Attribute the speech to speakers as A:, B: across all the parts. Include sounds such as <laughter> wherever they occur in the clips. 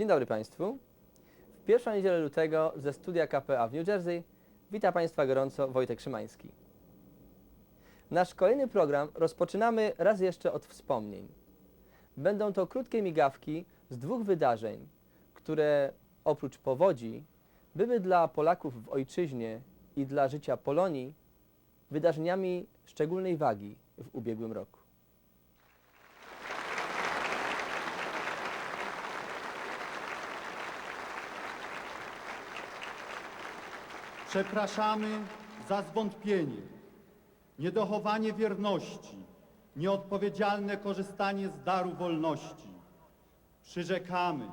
A: Dzień dobry Państwu. W pierwszą niedzielę lutego ze studia KPA w New Jersey wita Państwa gorąco Wojtek Szymański. Nasz kolejny program rozpoczynamy raz jeszcze od wspomnień. Będą to krótkie migawki z dwóch wydarzeń, które oprócz powodzi były dla Polaków w ojczyźnie i dla życia Polonii wydarzeniami szczególnej wagi w ubiegłym roku.
B: Przepraszamy za zwątpienie, niedochowanie wierności, nieodpowiedzialne korzystanie z daru wolności. Przyrzekamy,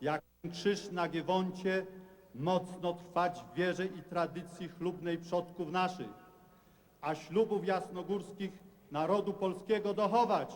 B: jak krzyż na Giewoncie, mocno trwać w wierze i tradycji chlubnej przodków naszych, a ślubów jasnogórskich narodu polskiego dochować.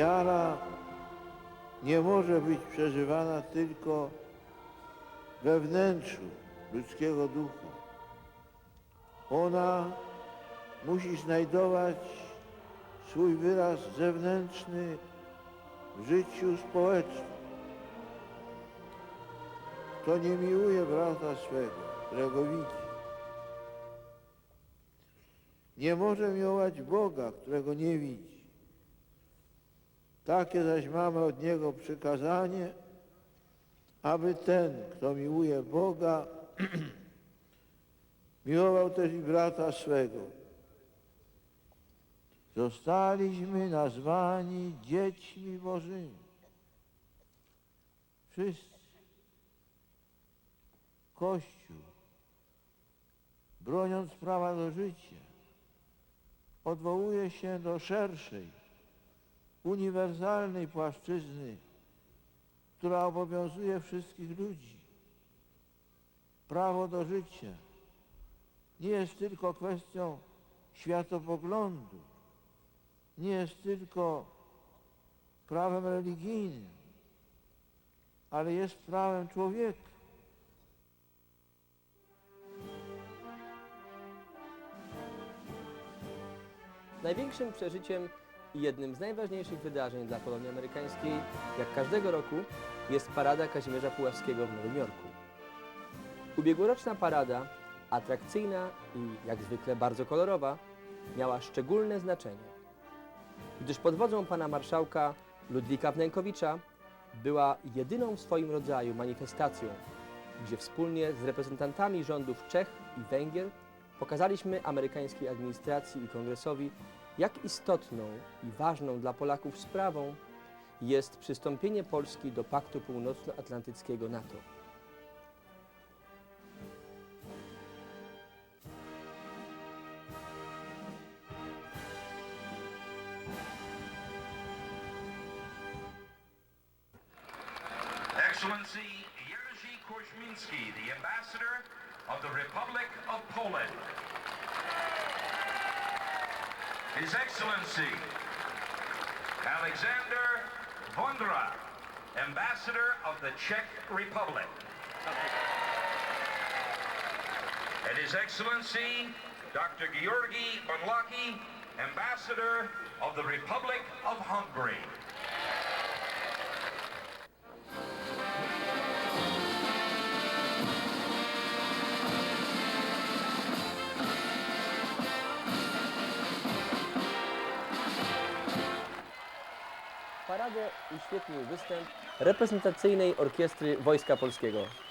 C: Wiara nie może być przeżywana tylko we wnętrzu ludzkiego ducha. Ona musi znajdować swój wyraz zewnętrzny w życiu społecznym. Kto nie miłuje brata swego, którego widzi, nie może miłować Boga, którego nie widzi. Takie zaś mamy od Niego przykazanie, aby ten, kto miłuje Boga, <clears throat> miłował też i brata swego. Zostaliśmy nazwani dziećmi Bożymi. Wszyscy. Kościół, broniąc prawa do życia, odwołuje się do szerszej, uniwersalnej płaszczyzny, która obowiązuje wszystkich ludzi. Prawo do życia nie jest tylko kwestią światopoglądu, nie jest tylko prawem religijnym, ale jest prawem człowieka.
A: Największym przeżyciem i jednym z najważniejszych wydarzeń dla Polonii Amerykańskiej, jak każdego roku, jest Parada Kazimierza Puławskiego w Nowym Jorku. Ubiegłoroczna parada, atrakcyjna i jak zwykle bardzo kolorowa, miała szczególne znaczenie, gdyż pod wodzą pana marszałka Ludwika Wnękowicza była jedyną w swoim rodzaju manifestacją, gdzie wspólnie z reprezentantami rządów Czech i Węgier pokazaliśmy amerykańskiej administracji i kongresowi, jak istotną i ważną dla Polaków sprawą jest przystąpienie Polski do Paktu Północnoatlantyckiego NATO.
D: His Excellency Dr. Georgi Ambassador of the Republic of Hungary.
A: Paradę uświetnił występ reprezentacyjnej orkiestry Wojska Polskiego.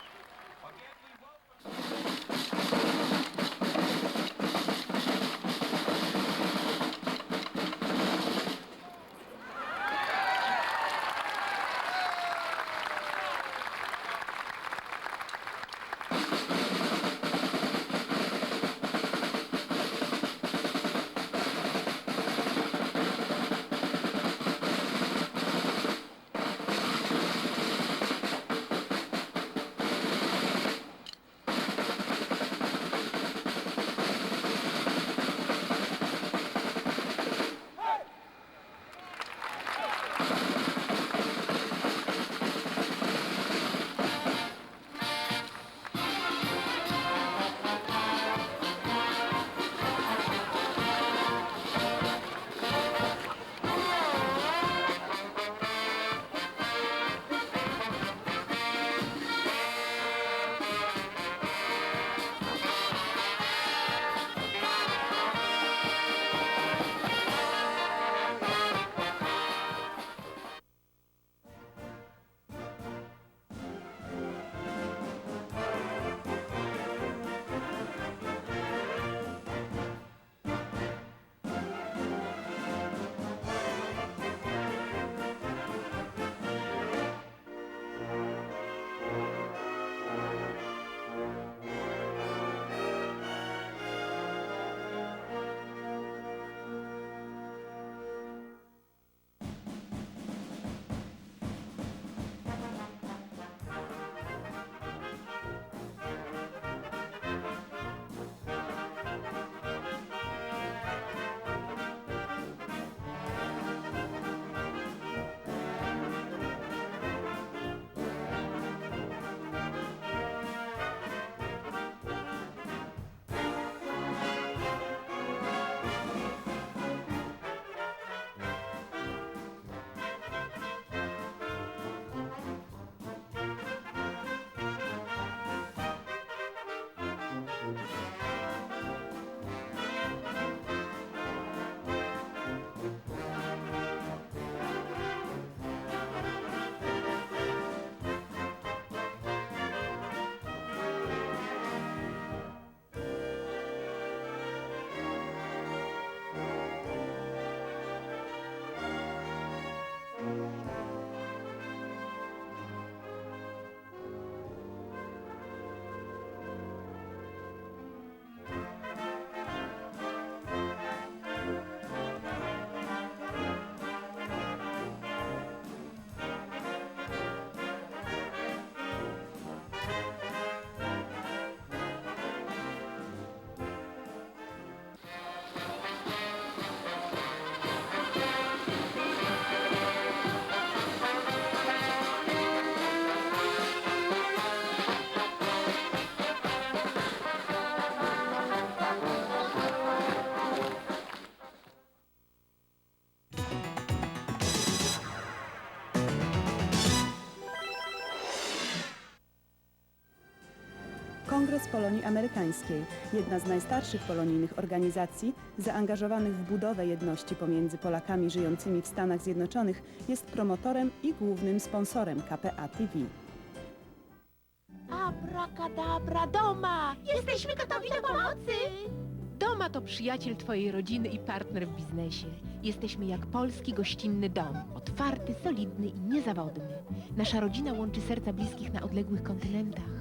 E: Kongres Polonii Amerykańskiej, jedna z najstarszych polonijnych organizacji zaangażowanych w budowę jedności pomiędzy Polakami żyjącymi w Stanach Zjednoczonych, jest promotorem i głównym sponsorem KPA TV.
F: Abrakadabra, Doma! Jesteśmy gotowi do pomocy!
G: Doma to przyjaciel twojej rodziny i partner w biznesie.
F: Jesteśmy jak polski gościnny dom. Otwarty, solidny i niezawodny. Nasza rodzina łączy serca bliskich na odległych kontynentach.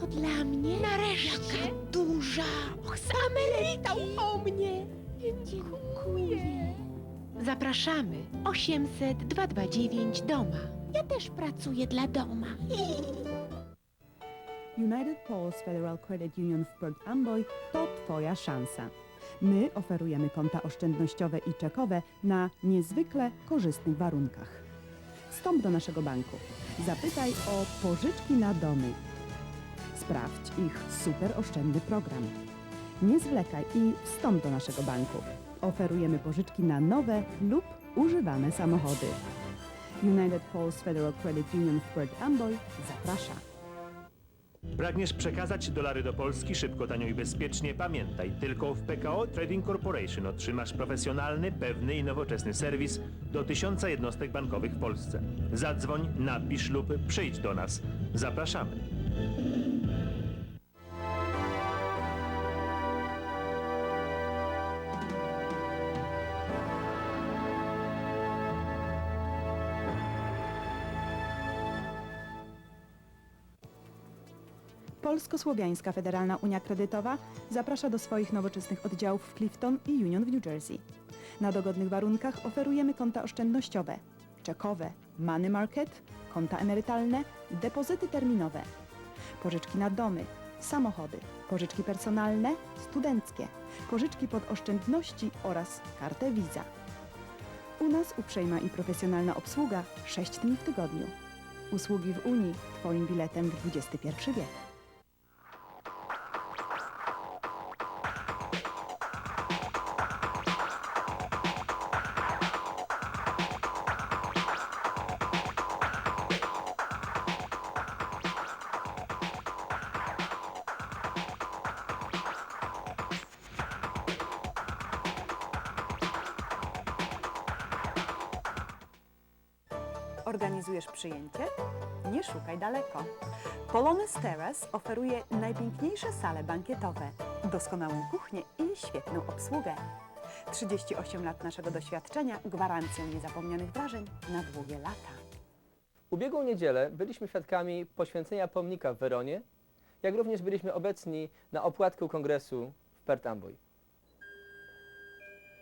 F: To dla mnie? Nareszcie! Jaka duża! Och, zapytał o mnie! Dziękuję. Zapraszamy. 800 229 Doma. Ja też pracuję dla doma.
E: United Poles Federal Credit Union w Port Amboy to Twoja szansa. My oferujemy konta oszczędnościowe i czekowe na niezwykle korzystnych warunkach. Wstąp do naszego banku. Zapytaj o pożyczki na domy. Sprawdź ich super oszczędny program. Nie zwlekaj i wstąp do naszego banku. Oferujemy pożyczki na nowe lub używane samochody. United Poles Federal Credit Union w Port Amboy zaprasza.
G: Pragniesz przekazać dolary do Polski szybko, tanio i bezpiecznie? Pamiętaj, tylko w PKO Trading Corporation otrzymasz profesjonalny, pewny i nowoczesny serwis do tysiąca jednostek bankowych w Polsce. Zadzwoń, napisz lub przyjdź do nas. Zapraszamy.
E: Polsko-Słowiańska Federalna Unia Kredytowa zaprasza do swoich nowoczesnych oddziałów w Clifton i Union w New Jersey. Na dogodnych warunkach oferujemy konta oszczędnościowe, czekowe, money market, konta emerytalne, depozyty terminowe, pożyczki na domy, samochody, pożyczki personalne, studenckie, pożyczki pod oszczędności oraz kartę Visa. U nas uprzejma i profesjonalna obsługa 6 dni w tygodniu. Usługi w Unii Twoim biletem w XXI wiek. Organizujesz przyjęcie? Nie szukaj daleko. Polones Terrace oferuje najpiękniejsze sale bankietowe, doskonałą kuchnię i świetną obsługę. 38 lat naszego doświadczenia gwarancją niezapomnianych wrażeń na długie lata.
A: Ubiegłą niedzielę byliśmy świadkami poświęcenia pomnika w Weronie, jak również byliśmy obecni na opłatku kongresu w Perth Amboy.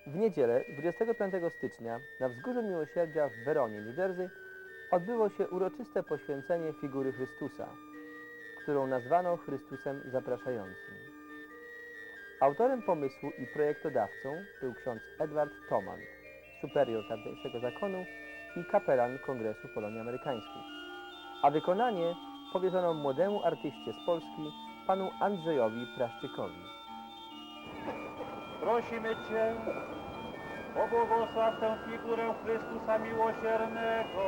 A: W niedzielę 25 stycznia na Wzgórzu Miłosierdzia w Weronie, New Jersey odbyło się uroczyste poświęcenie figury Chrystusa, którą nazwano Chrystusem Zapraszającym. Autorem pomysłu i projektodawcą był ksiądz Edward Toman, superior tamtejszego zakonu i kapelan Kongresu Polonii Amerykańskiej. A wykonanie powierzono młodemu artyście z Polski, panu Andrzejowi Praszczykowi.
B: Prosimy Cię, pobłogosław tę figurę Chrystusa Miłosiernego.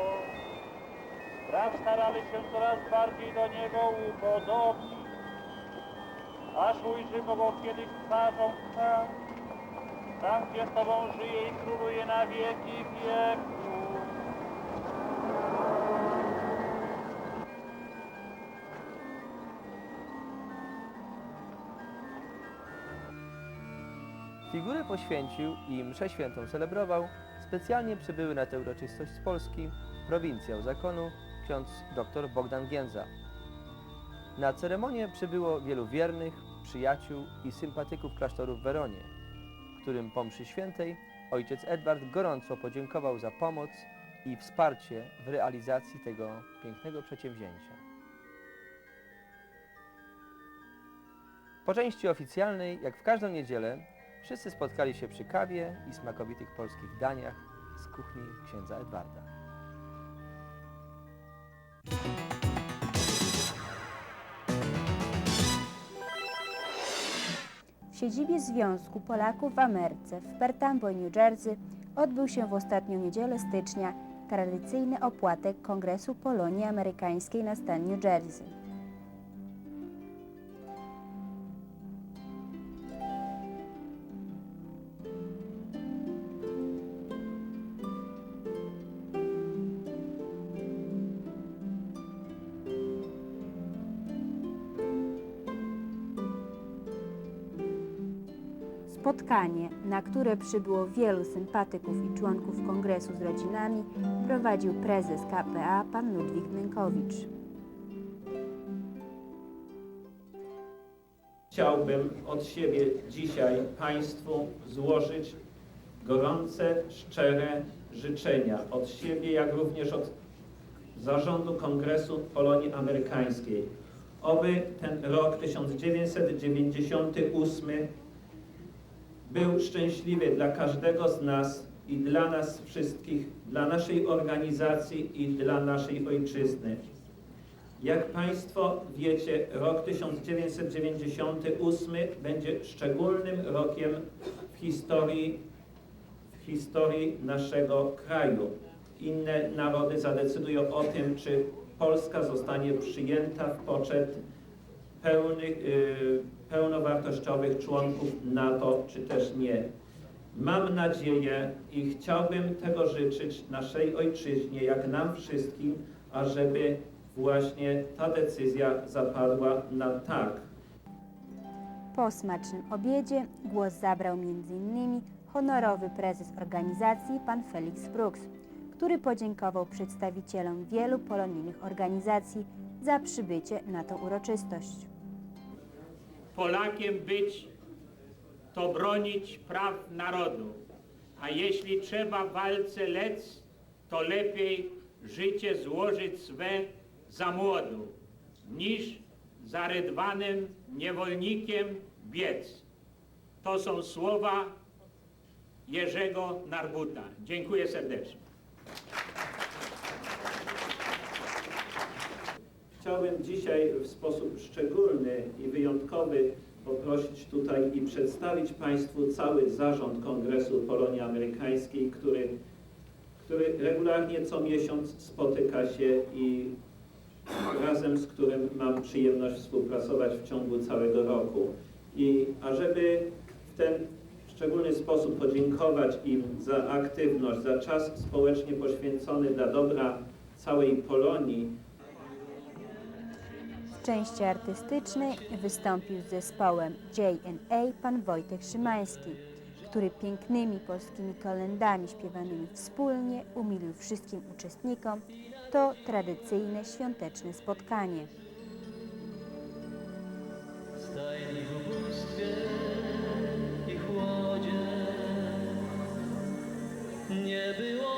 B: Spraw starali się coraz bardziej do Niego upodobnić, aż ujrzymy Go kiedyś twarzą w tam gdzie z Tobą żyje i króluje na wieki wieków.
A: Figurę poświęcił i mszę świętą celebrował specjalnie przybyły na tę uroczystość z Polski prowincjał zakonu ksiądz dr Bogdan Gięza. Na ceremonię przybyło wielu wiernych, przyjaciół i sympatyków klasztoru w Weronie, którym po mszy świętej ojciec Edward gorąco podziękował za pomoc i wsparcie w realizacji tego pięknego przedsięwzięcia. Po części oficjalnej, jak w każdą niedzielę, wszyscy spotkali się przy kawie i smakowitych polskich daniach z kuchni księdza Edwarda.
H: Siedzibie Związku Polaków w Ameryce w Pertambo, New Jersey odbył się w ostatnią niedzielę stycznia tradycyjny opłatek Kongresu Polonii Amerykańskiej na stan New Jersey. Spotkanie, na które przybyło wielu sympatyków i członków kongresu z rodzinami, prowadził prezes KPA pan Ludwik Dękowicz.
I: Chciałbym od siebie dzisiaj Państwu złożyć gorące, szczere życzenia. Od siebie, jak również od zarządu Kongresu Polonii Amerykańskiej. Oby ten rok 1998 był szczęśliwy dla każdego z nas i dla nas wszystkich, dla naszej organizacji i dla naszej ojczyzny. Jak Państwo wiecie, rok 1998 będzie szczególnym rokiem w historii, w historii naszego kraju. Inne narody zadecydują o tym, czy Polska zostanie przyjęta w poczet pełnych, y, pełnowartościowych członków NATO, czy też nie. Mam nadzieję i chciałbym tego życzyć naszej ojczyźnie, jak nam wszystkim, ażeby właśnie ta decyzja zapadła na tak.
H: Po smacznym obiedzie głos zabrał m.in. honorowy prezes organizacji pan Felix Brooks, który podziękował przedstawicielom wielu polonijnych organizacji za przybycie na tę uroczystość.
B: Polakiem być to bronić praw narodu, a jeśli trzeba walce lec, to lepiej życie złożyć swe za młodu, niż za rydwanym niewolnikiem biec. To są słowa Jerzego Narbuta. Dziękuję serdecznie.
I: Chciałbym dzisiaj w sposób szczególny i wyjątkowy poprosić tutaj i przedstawić Państwu cały zarząd Kongresu Polonii Amerykańskiej, który, który regularnie co miesiąc spotyka się i razem z którym mam przyjemność współpracować w ciągu całego roku. I ażeby w ten szczególny sposób podziękować im za aktywność, za czas społecznie poświęcony dla dobra całej Polonii,
H: części artystycznej wystąpił z zespołem J&A pan Wojtek Szymański, który pięknymi polskimi kolendami śpiewanymi wspólnie umilił wszystkim uczestnikom to tradycyjne świąteczne spotkanie.
J: Nie było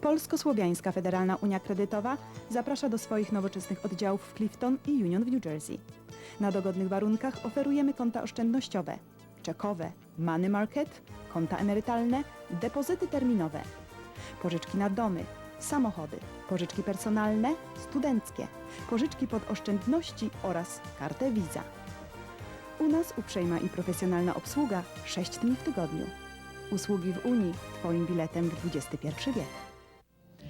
E: Polsko-Słowiańska Federalna Unia Kredytowa zaprasza do swoich nowoczesnych oddziałów w Clifton i Union w New Jersey. Na dogodnych warunkach oferujemy konta oszczędnościowe, czekowe, money market, konta emerytalne, depozyty terminowe, pożyczki na domy, samochody, pożyczki personalne, studenckie, pożyczki pod oszczędności oraz kartę Visa. U nas uprzejma i profesjonalna obsługa 6 dni w tygodniu. Usługi w Unii Twoim biletem w XXI wiek.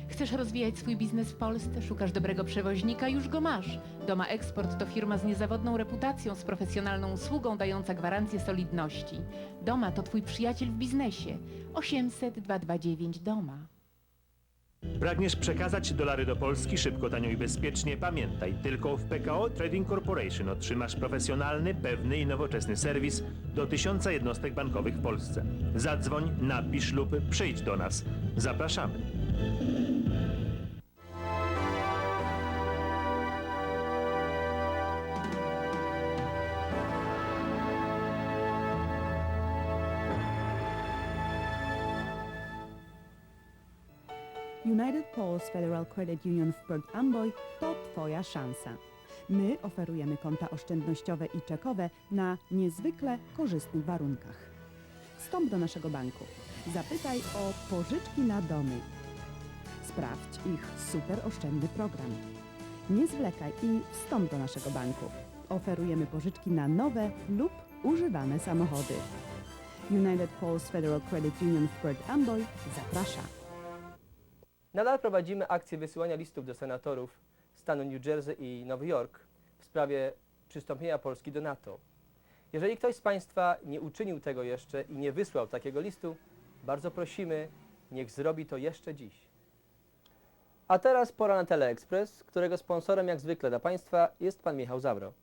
F: Chcesz rozwijać swój biznes w Polsce? Szukasz dobrego przewoźnika? Już go masz. Doma Eksport to firma z niezawodną reputacją, z profesjonalną usługą dająca gwarancję solidności. Doma to twój przyjaciel w biznesie. 800 229 Doma.
G: Pragniesz przekazać dolary do Polski szybko, tanio i bezpiecznie? Pamiętaj, tylko w PKO Trading Corporation otrzymasz profesjonalny, pewny i nowoczesny serwis do tysiąca jednostek bankowych w Polsce. Zadzwoń, napisz lub przyjdź do nas. Zapraszamy.
E: Poles Federal Credit Union w Port Amboy to Twoja szansa. My oferujemy konta oszczędnościowe i czekowe na niezwykle korzystnych warunkach. Wstąp do naszego banku. Zapytaj o pożyczki na domy. Sprawdź ich super oszczędny program. Nie zwlekaj i wstąp do naszego banku. Oferujemy pożyczki na nowe lub używane samochody. United Post Federal Credit Union w Perth Amboy zaprasza.
A: Nadal prowadzimy akcję wysyłania listów do senatorów stanu New Jersey i Nowy Jork w sprawie przystąpienia Polski do NATO. Jeżeli ktoś z Państwa nie uczynił tego jeszcze i nie wysłał takiego listu, bardzo prosimy, niech zrobi to jeszcze dziś. A teraz pora na Teleexpress, którego sponsorem jak zwykle dla Państwa jest Pan Michał Zawro.
K: –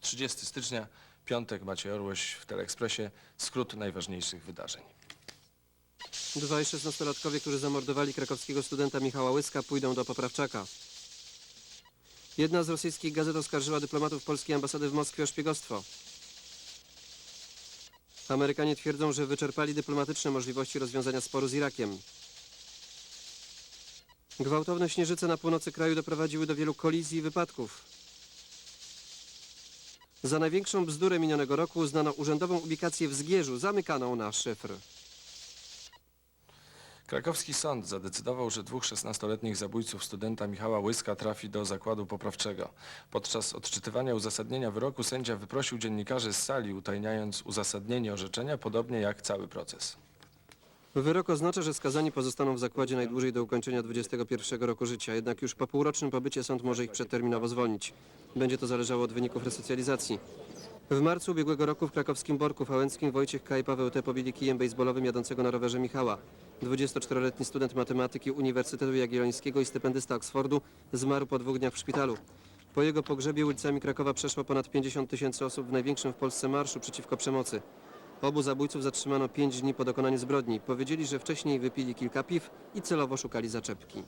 K: 30 stycznia, piątek, Maciej Orłoś w Teleekspresie. Skrót najważniejszych wydarzeń.
L: Dwaj szesnastolatkowie, którzy zamordowali krakowskiego studenta Michała Łyska, pójdą do Poprawczaka. Jedna z rosyjskich gazet oskarżyła dyplomatów polskiej ambasady w Moskwie o szpiegostwo. Amerykanie twierdzą, że wyczerpali dyplomatyczne możliwości rozwiązania sporu z Irakiem. Gwałtowne śnieżyce na północy kraju doprowadziły do wielu kolizji i wypadków. Za największą bzdurę minionego roku uznano urzędową ubikację w Zgierzu, zamykaną na szyfr.
K: Krakowski sąd zadecydował, że dwóch 16-letnich zabójców studenta Michała Łyska trafi do zakładu poprawczego. Podczas odczytywania uzasadnienia wyroku sędzia wyprosił dziennikarzy z sali, utajniając uzasadnienie orzeczenia, podobnie jak cały proces.
L: Wyrok oznacza, że skazani pozostaną w zakładzie najdłużej do ukończenia 21 roku życia, jednak już po półrocznym pobycie sąd może ich przedterminowo zwolnić. Będzie to zależało od wyników resocjalizacji. W marcu ubiegłego roku w krakowskim Borku Fałęckim Wojciech K. i Paweł T. pobili kijem bejsbolowym jadącego na rowerze Michała. 24-letni student matematyki Uniwersytetu Jagiellońskiego i stypendysta Oksfordu zmarł po dwóch dniach w szpitalu. Po jego pogrzebie ulicami Krakowa przeszło ponad 50 tysięcy osób w największym w Polsce marszu przeciwko przemocy. Obu zabójców zatrzymano 5 dni po dokonaniu zbrodni. Powiedzieli, że wcześniej wypili kilka piw i celowo szukali zaczepki.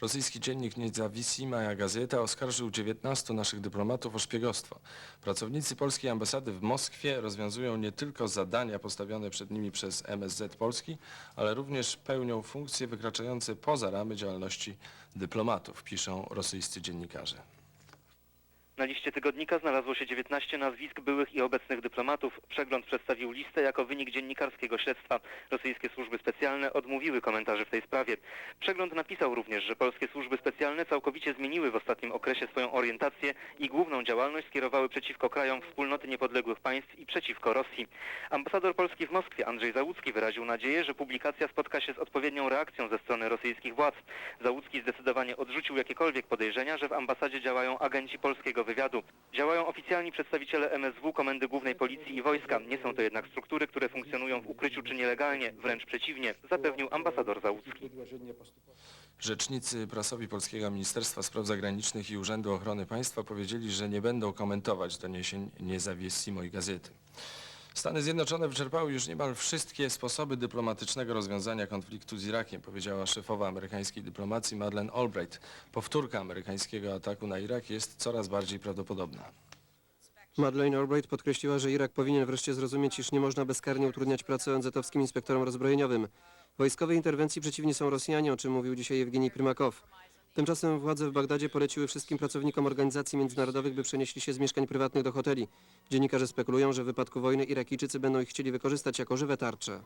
K: Rosyjski dziennik Niezawissima Gazeta oskarżył 19 naszych dyplomatów o szpiegostwo. Pracownicy polskiej ambasady w Moskwie rozwiązują nie tylko zadania postawione przed nimi przez MSZ Polski, ale również pełnią funkcje wykraczające poza ramy działalności dyplomatów, piszą rosyjscy dziennikarze.
M: Na liście tygodnika znalazło się 19 nazwisk byłych i obecnych dyplomatów. Przegląd przedstawił listę jako wynik dziennikarskiego śledztwa. Rosyjskie służby specjalne odmówiły komentarzy w tej sprawie. Przegląd napisał również, że polskie służby specjalne całkowicie zmieniły w ostatnim okresie swoją orientację i główną działalność skierowały przeciwko krajom wspólnoty niepodległych państw i przeciwko Rosji. Ambasador Polski w Moskwie Andrzej Załucki wyraził nadzieję, że publikacja spotka się z odpowiednią reakcją ze strony rosyjskich władz. Załucki zdecydowanie odrzucił jakiekolwiek podejrzenia, że w ambasadzie działają agenci polskiego wywiadu. Działają oficjalni przedstawiciele MSW, Komendy Głównej Policji i Wojska. Nie są to jednak struktury, które funkcjonują w ukryciu czy nielegalnie. Wręcz przeciwnie, zapewnił ambasador Załucki.
K: Rzecznicy prasowi Polskiego Ministerstwa Spraw Zagranicznych i Urzędu Ochrony Państwa powiedzieli, że nie będą komentować doniesień Niezawissimo i Gazety. Stany Zjednoczone wyczerpały już niemal wszystkie sposoby dyplomatycznego rozwiązania konfliktu z Irakiem, powiedziała szefowa amerykańskiej dyplomacji Madeleine Albright. Powtórka amerykańskiego ataku na Irak jest coraz bardziej prawdopodobna.
L: Madeleine Albright podkreśliła, że Irak powinien wreszcie zrozumieć, iż nie można bezkarnie utrudniać pracy ONZ-owskim inspektorom rozbrojeniowym. Wojskowej interwencji przeciwni są Rosjanie, o czym mówił dzisiaj Jewgenij Prymakow. Tymczasem władze w Bagdadzie poleciły wszystkim pracownikom organizacji międzynarodowych, by przenieśli się z mieszkań prywatnych do hoteli. Dziennikarze spekulują, że w wypadku wojny Irakijczycy będą ich chcieli wykorzystać jako żywe tarcze.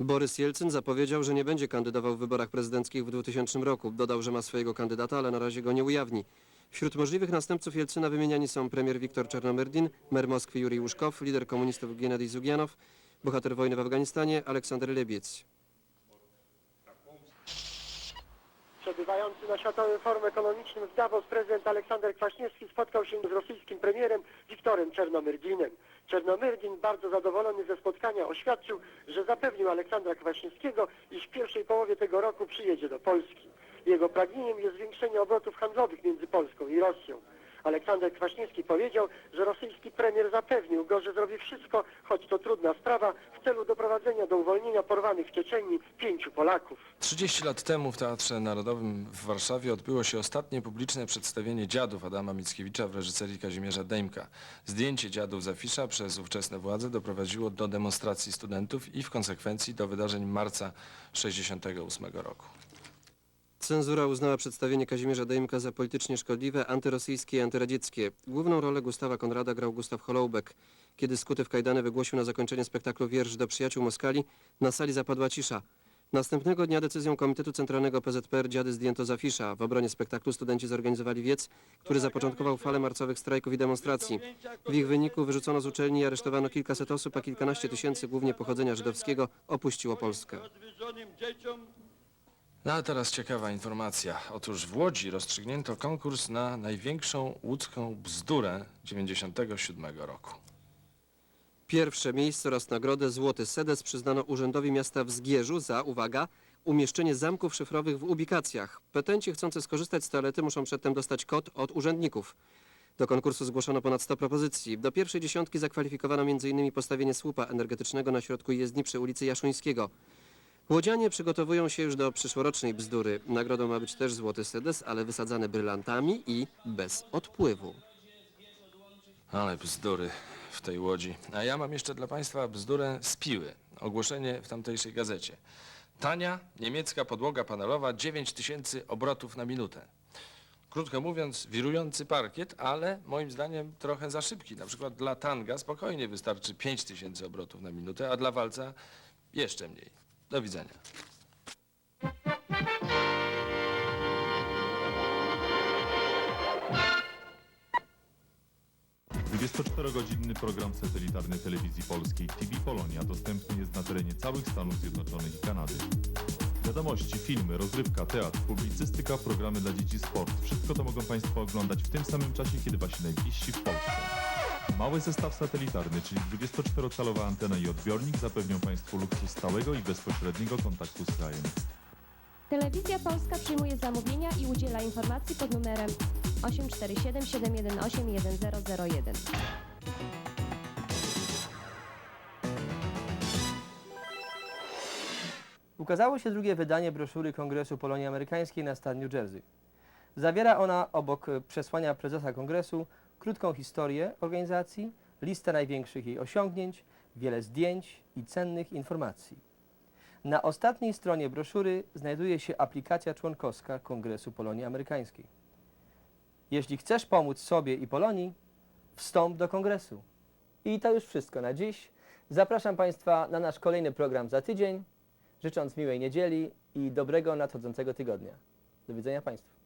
L: Borys Jelcyn zapowiedział, że nie będzie kandydował w wyborach prezydenckich w 2000 roku. Dodał, że ma swojego kandydata, ale na razie go nie ujawni. Wśród możliwych następców Jelcyna wymieniani są premier Wiktor Czernomyrdin, mer Moskwy Jurij Łuszkow, lider komunistów Gennady Zugianow, bohater wojny w Afganistanie Aleksander Lebiec.
N: Przebywający na Światowym Forum Ekonomicznym w Davos prezydent Aleksander Kwaśniewski spotkał się z rosyjskim premierem Wiktorem Czernomyrdinem. Czernomyrdin, bardzo zadowolony ze spotkania, oświadczył, że zapewnił Aleksandra Kwaśniewskiego, iż w pierwszej połowie tego roku przyjedzie do Polski. Jego pragnieniem jest zwiększenie obrotów handlowych między Polską i Rosją. Aleksander Kwaśniewski powiedział, że rosyjski premier zapewnił go, że zrobi wszystko, choć to trudna sprawa, w celu doprowadzenia do uwolnienia porwanych w Czeczenii pięciu Polaków.
K: 30 lat temu w Teatrze Narodowym w Warszawie odbyło się ostatnie publiczne przedstawienie dziadów Adama Mickiewicza w reżyserii Kazimierza Dejmka. Zdjęcie dziadów z afisza przez ówczesne władze doprowadziło do demonstracji studentów i w konsekwencji do wydarzeń marca 68 roku.
L: Cenzura uznała przedstawienie Kazimierza Dejmka za politycznie szkodliwe, antyrosyjskie i antyradzieckie. Główną rolę Gustawa Konrada grał Gustaw Holoubek. Kiedy skuty w kajdany wygłosił na zakończenie spektaklu wiersz do przyjaciół Moskali, na sali zapadła cisza. Następnego dnia decyzją Komitetu Centralnego PZPR dziady zdjęto z afisza. W obronie spektaklu studenci zorganizowali wiec, który zapoczątkował falę marcowych strajków i demonstracji. W ich wyniku wyrzucono z uczelni i aresztowano kilkaset osób, a kilkanaście tysięcy, głównie pochodzenia żydowskiego, opuściło Polskę.
K: No a teraz ciekawa informacja. Otóż w Łodzi rozstrzygnięto konkurs na największą łódzką bzdurę 97 roku.
L: Pierwsze miejsce oraz nagrodę Złoty Sedes przyznano Urzędowi Miasta w Zgierzu za, uwaga, umieszczenie zamków szyfrowych w ubikacjach. Petenci chcący skorzystać z toalety muszą przedtem dostać kod od urzędników. Do konkursu zgłoszono ponad 100 propozycji. Do pierwszej dziesiątki zakwalifikowano m.in. postawienie słupa energetycznego na środku jezdni przy ulicy Jaszuńskiego. Łodzianie przygotowują się już do przyszłorocznej bzdury. Nagrodą ma być też Złoty Sedes, ale wysadzany brylantami i bez odpływu.
K: Ale bzdury w tej Łodzi. A ja mam jeszcze dla Państwa bzdurę z Piły. Ogłoszenie w tamtejszej gazecie. Tania niemiecka podłoga panelowa 9000 obrotów na minutę. Krótko mówiąc, wirujący parkiet, ale moim zdaniem trochę za szybki. Na przykład dla tanga spokojnie wystarczy 5000 obrotów na minutę, a dla walca jeszcze mniej. Do widzenia.
O: 24-godzinny program satelitarny telewizji polskiej TV Polonia dostępny jest na terenie całych Stanów Zjednoczonych i Kanady. Wiadomości, filmy, rozrywka, teatr, publicystyka, programy dla dzieci, sport. Wszystko to mogą Państwo oglądać w tym samym czasie, kiedy Wasi najbliżsi w Polsce. Mały zestaw satelitarny, czyli 24-calowa antena i odbiornik zapewnią Państwu luksus stałego i bezpośredniego kontaktu z krajem.
P: Telewizja Polska przyjmuje zamówienia i udziela informacji pod numerem 847 718 1001.
A: Ukazało się drugie wydanie broszury Kongresu Polonii Amerykańskiej na stan New Jersey. Zawiera ona obok e, przesłania prezesa kongresu krótką historię organizacji, listę największych jej osiągnięć, wiele zdjęć i cennych informacji. Na ostatniej stronie broszury znajduje się aplikacja członkowska Kongresu Polonii Amerykańskiej. Jeśli chcesz pomóc sobie i Polonii, wstąp do kongresu. I to już wszystko na dziś. Zapraszam Państwa na nasz kolejny program za tydzień, życząc miłej niedzieli i dobrego nadchodzącego tygodnia. Do widzenia Państwu.